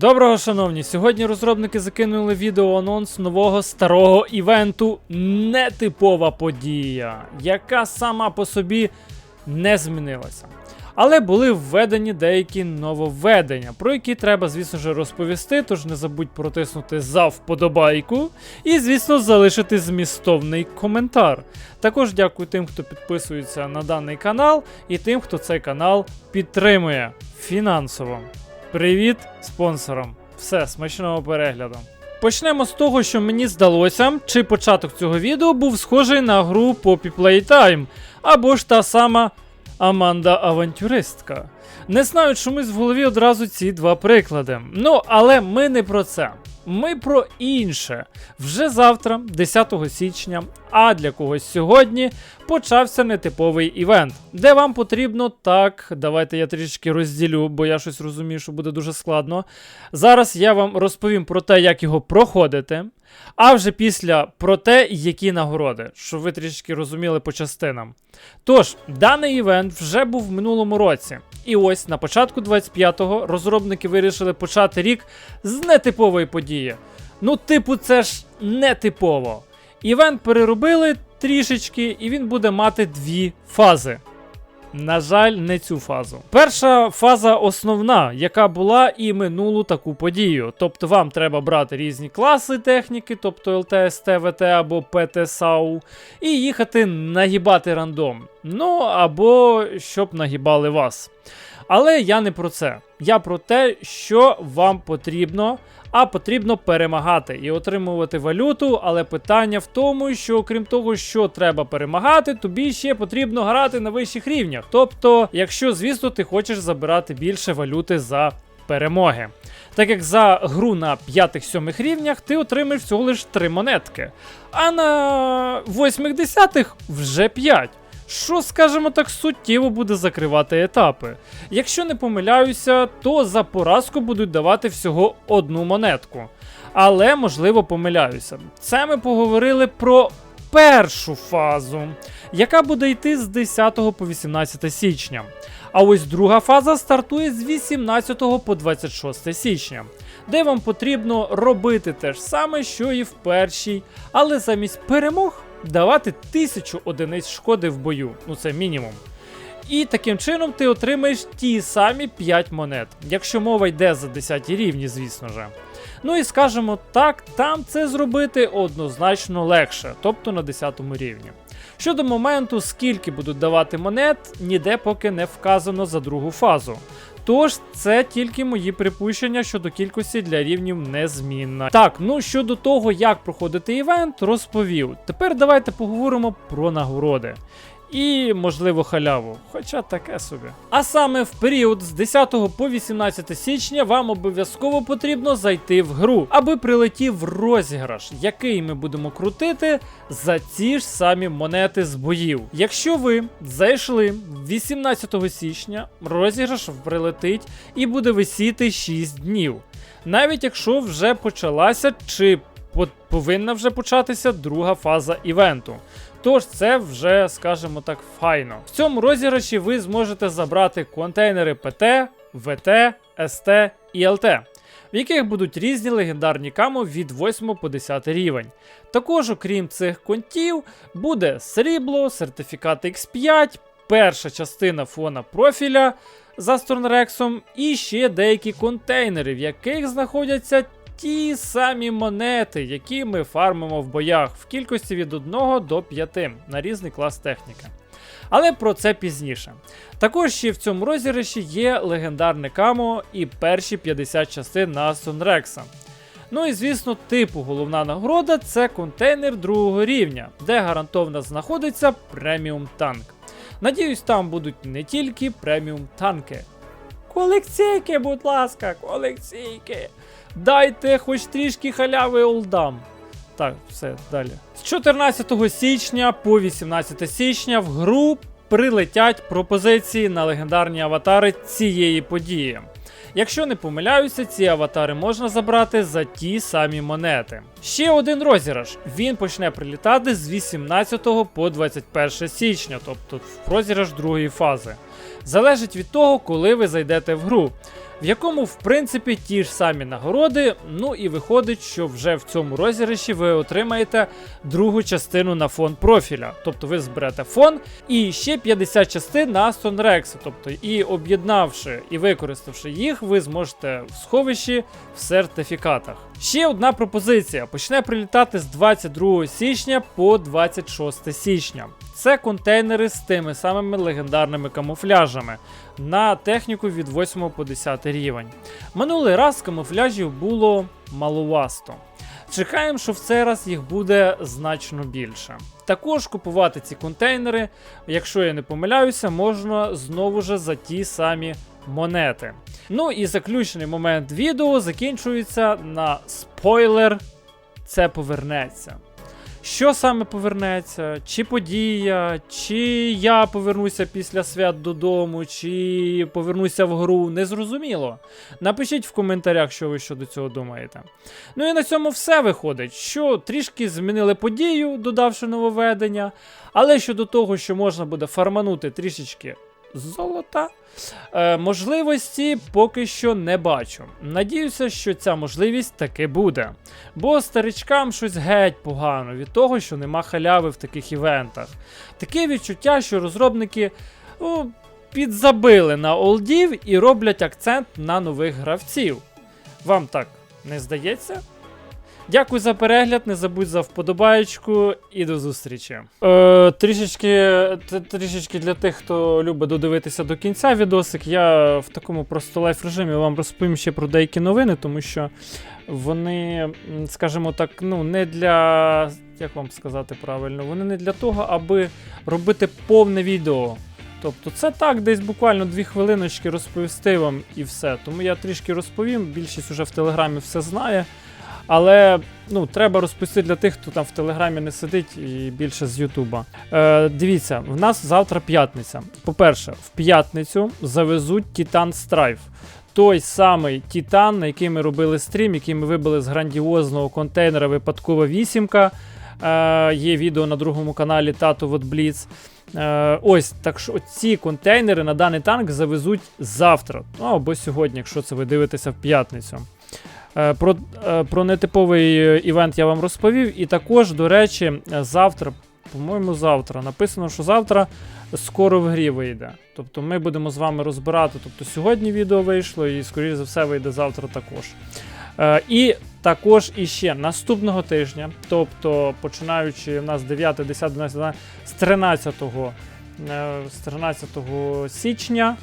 Доброго, шановні! Сьогодні розробники закинули відео анонс нового старого івенту Нетипова подія, яка сама по собі не змінилася. Але були введені деякі нововведення, про які треба, звісно ж, розповісти. Тож не забудь протиснути за вподобайку і, звісно, залишити змістовний коментар. Також дякую тим, хто підписується на даний канал, і тим, хто цей канал підтримує фінансово. Привіт спонсорам! Все, смачного перегляду. Почнемо з того, що мені здалося, чи початок цього відео був схожий на гру Poppy Playtime, або ж та сама Аманда Авантюристка. Не знаю, чомусь в голові одразу ці два приклади. Ну, але ми не про це. Ми про інше. Вже завтра, 10 січня, а для когось сьогодні, почався нетиповий івент, де вам потрібно так. Давайте я трішки розділю, бо я щось розумію, що буде дуже складно. Зараз я вам розповім про те, як його проходити. А вже після про те, які нагороди, щоб ви трішки розуміли по частинам. Тож, даний івент вже був в минулому році. І ось на початку 25-го розробники вирішили почати рік з нетипової події. Ну, типу, це ж нетипово. Івент переробили трішечки, і він буде мати дві фази. На жаль, не цю фазу. Перша фаза основна, яка була і минулу таку подію. Тобто вам треба брати різні класи техніки, тобто ЛТС, ВТ або ПТСАУ, і їхати нагібати рандом. Ну або щоб нагібали вас. Але я не про це. Я про те, що вам потрібно, а потрібно перемагати і отримувати валюту. Але питання в тому, що окрім того, що треба перемагати, тобі ще потрібно грати на вищих рівнях. Тобто, якщо, звісно, ти хочеш забирати більше валюти за перемоги. Так як за гру на 5-7 рівнях ти отримаєш всього лиш 3 монетки, а на 8-10 вже 5 що, скажімо так, суттєво буде закривати етапи. Якщо не помиляюся, то за поразку будуть давати всього одну монетку. Але, можливо, помиляюся. Це ми поговорили про першу фазу, яка буде йти з 10 по 18 січня. А ось друга фаза стартує з 18 по 26 січня, де вам потрібно робити те ж саме, що і в першій, але замість перемог давати 1000 одиниць шкоди в бою. Ну це мінімум. І таким чином ти отримаєш ті самі 5 монет, якщо мова йде за 10 рівні, звісно же. Ну і скажемо так, там це зробити однозначно легше, тобто на 10 рівні. Щодо моменту, скільки будуть давати монет, ніде поки не вказано за другу фазу. Тож це тільки мої припущення щодо кількості для рівнів незмінна. Так, ну щодо того, як проходити івент, розповів. Тепер давайте поговоримо про нагороди. І, можливо, халяву, хоча таке собі. А саме в період з 10 по 18 січня вам обов'язково потрібно зайти в гру, аби прилетів розіграш, який ми будемо крутити за ці ж самі монети з боїв. Якщо ви зайшли 18 січня, розіграш прилетить і буде висіти 6 днів. Навіть якщо вже почалася чи повинна вже початися друга фаза івенту. Тож це вже, скажімо так, файно. В цьому розіграші ви зможете забрати контейнери ПТ, ВТ, СТ і ЛТ, в яких будуть різні легендарні камо від 8 по 10 рівень. Також, окрім цих контів, буде срібло, сертифікат X5, перша частина фона профіля за Сторнрексом і ще деякі контейнери, в яких знаходяться ті самі монети, які ми фармимо в боях в кількості від 1 до 5 на різний клас техніки. Але про це пізніше. Також ще в цьому розіграші є легендарне камо і перші 50 частин на Сонрекса. Ну і звісно, типу головна нагорода це контейнер другого рівня, де гарантовано знаходиться преміум танк. Надіюсь, там будуть не тільки преміум танки. Колекційки, будь ласка, колекційки. Дайте хоч трішки халяви олдам. Так, все, далі. З 14 січня по 18 січня в гру прилетять пропозиції на легендарні аватари цієї події. Якщо не помиляюся, ці аватари можна забрати за ті самі монети. Ще один розіграш. Він почне прилітати з 18 по 21 січня, тобто в розіграш другої фази. Залежить від того, коли ви зайдете в гру. В якому, в принципі, ті ж самі нагороди. Ну і виходить, що вже в цьому розіграші ви отримаєте другу частину на фон профіля. Тобто ви зберете фон і ще 50 частин на Aston Rex. Тобто, і об'єднавши і використавши їх, ви зможете в сховищі в сертифікатах. Ще одна пропозиція: почне прилітати з 22 січня по 26 січня. Це контейнери з тими самими легендарними камуфляжами на техніку від 8 по 10 рівень. Минулий раз камуфляжів було маловасто. Чекаємо, що в цей раз їх буде значно більше. Також купувати ці контейнери, якщо я не помиляюся, можна знову ж за ті самі монети. Ну і заключний момент відео закінчується на спойлер. Це повернеться. Що саме повернеться? Чи подія, чи я повернуся після свят додому, чи повернуся в гру, незрозуміло. Напишіть в коментарях, що ви щодо цього думаєте. Ну і на цьому все виходить, що трішки змінили подію, додавши нововведення, але щодо того, що можна буде фарманути трішечки золота, е, можливості поки що не бачу. Надіюся, що ця можливість таки буде. Бо старичкам щось геть погано від того, що нема халяви в таких івентах. Таке відчуття, що розробники ну, підзабили на олдів і роблять акцент на нових гравців. Вам так не здається? Дякую за перегляд, не забудь за вподобаєчку і до зустрічі. Е, трішечки, трішечки для тих, хто любить додивитися до кінця відосик, я в такому просто лайф режимі вам розповім ще про деякі новини, тому що вони, скажімо так, ну не для. Як вам сказати правильно, вони не для того, аби робити повне відео. Тобто це так, десь буквально дві хвилиночки розповісти вам і все. Тому я трішки розповім, більшість уже в телеграмі все знає. Але ну, треба розповісти для тих, хто там в Телеграмі не сидить і більше з Ютуба. Е, дивіться, в нас завтра п'ятниця. По-перше, в п'ятницю завезуть Titan Strife. Той самий Титан, на який ми робили стрім, який ми вибили з грандіозного контейнера випадкова вісімка. Е, є відео на другому каналі Тато Вот Бліц. Е, ось, так що ці контейнери на даний танк завезуть завтра. Ну або сьогодні, якщо це ви дивитеся в п'ятницю. Е, Про, е, про нетиповий е, івент я вам розповів. І також, до речі, завтра, по-моєму, завтра написано, що завтра скоро в грі вийде. Тобто ми будемо з вами розбирати. Тобто сьогодні відео вийшло, і, скоріш за все, вийде завтра також. І також іще наступного тижня, тобто починаючи у нас 9, 10, 11, 12, з 13, е, з 13 січня,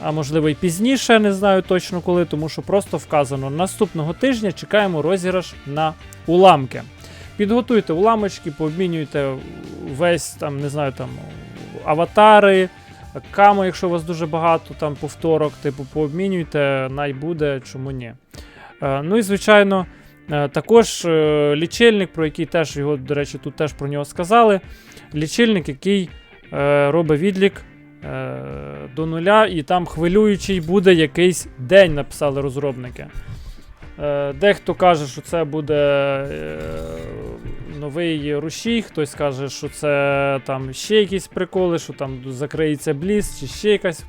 а можливо і пізніше, не знаю точно коли, тому що просто вказано наступного тижня чекаємо розіграш на уламки. Підготуйте уламочки, пообмінюйте весь там, не знаю, там аватари, камо, якщо у вас дуже багато, там повторок, типу, пообмінюйте, най буде, чому ні. Е, ну і звичайно, е, також е, лічильник, про який теж його, до речі, тут теж про нього сказали. Лічильник, який робить відлік до нуля, і там хвилюючий буде якийсь день, написали розробники. Е, дехто каже, що це буде е, новий рушій, хтось каже, що це там ще якісь приколи, що там закриється бліс, чи ще якась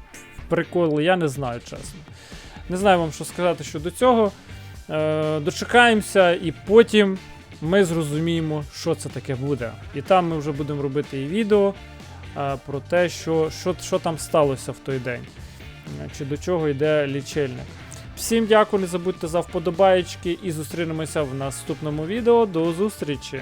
приколи, я не знаю, чесно. Не знаю вам, що сказати щодо цього. Е, дочекаємося, і потім ми зрозуміємо, що це таке буде. І там ми вже будемо робити і відео е, про те, що, що, що там сталося в той день, е, чи до чого йде лічильник. Всім дякую, не забудьте за вподобаєчки і зустрінемося в наступному відео. До зустрічі!